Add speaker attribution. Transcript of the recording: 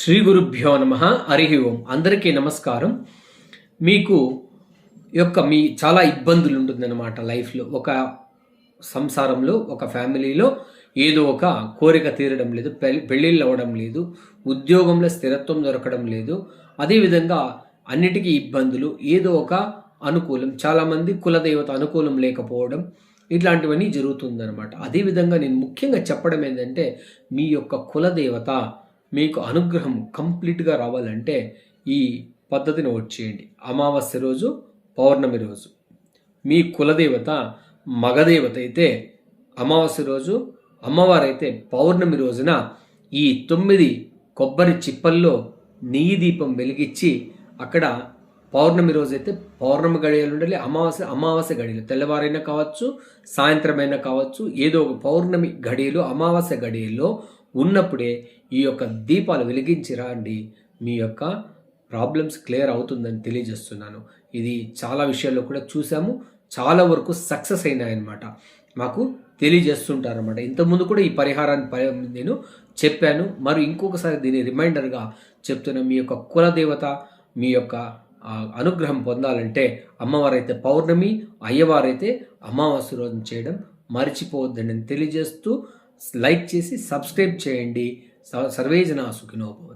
Speaker 1: శ్రీ గురుభ్యో నమ. హరి ఓం. అందరికీ నమస్కారం. మీకు యొక్క మీ చాలా ఇబ్బందులు ఉంటుందన్నమాట లైఫ్లో. ఒక సంసారంలో ఒక ఫ్యామిలీలో ఏదో ఒక కోరిక తీరడం లేదు పెళ్ళి పెళ్ళిళ్ళు అవ్వడం లేదు ఉద్యోగంలో స్థిరత్వం దొరకడం లేదు. అదేవిధంగా అన్నిటికీ ఇబ్బందులు ఏదో ఒక అనుకూలం చాలామంది కులదేవత అనుకూలం లేకపోవడం ఇట్లాంటివన్నీ జరుగుతుందన్నమాట. అదేవిధంగా నేను ముఖ్యంగా చెప్పడం ఏంటంటే మీ యొక్క కులదేవత మీకు అనుగ్రహం కంప్లీట్గా రావాలంటే ఈ పద్ధతిని వచ్చేయండి అమావాస్య రోజు పౌర్ణమి రోజు. మీ కులదేవత మగదేవత అయితే అమావాస్య రోజు అమ్మవారైతే పౌర్ణమి రోజున ఈ తొమ్మిది కొబ్బరి చిప్పల్లో నెయ్యి దీపం వెలిగించి అక్కడ పౌర్ణమి రోజైతే పౌర్ణమి గడియలు ఉండాలి. అమావాస్య అమావాస్య గడియలు. తెల్లవారైనా కావచ్చు సాయంత్రమైనా కావచ్చు ఏదో ఒక పౌర్ణమి గడియలు అమావాస్య గడియల్లో ఉన్నప్పుడే ఈ యొక్క దీపాలు వెలిగించి రండి. మీ యొక్క ప్రాబ్లమ్స్ క్లియర్ అవుతుందని తెలియజేస్తున్నాను. ఇది చాలా విషయాల్లో కూడా చూసాము. చాలా వరకు సక్సెస్ అయినాయన్నమాట. మాకు తెలియజేస్తుంటారనమాట ఇంతకుముందు కూడా ఈ పరిహారాన్ని పరి- నేను చెప్పాను. మరి ఇంకొకసారి దీని రిమైండర్గా చెప్తున్నా మీ యొక్క కులదేవత మీ యొక్క అనుగ్రహం పొందాలంటే అమ్మవారైతే పౌర్ణమి అయ్యవారైతే అమావాస్య రోజు చేయడం మర్చిపోవద్దని తెలియజేస్తూ లైక్ చేసి సబ్స్క్రైబ్ చేయండి. స- సర్వేజన సుఖినోభవ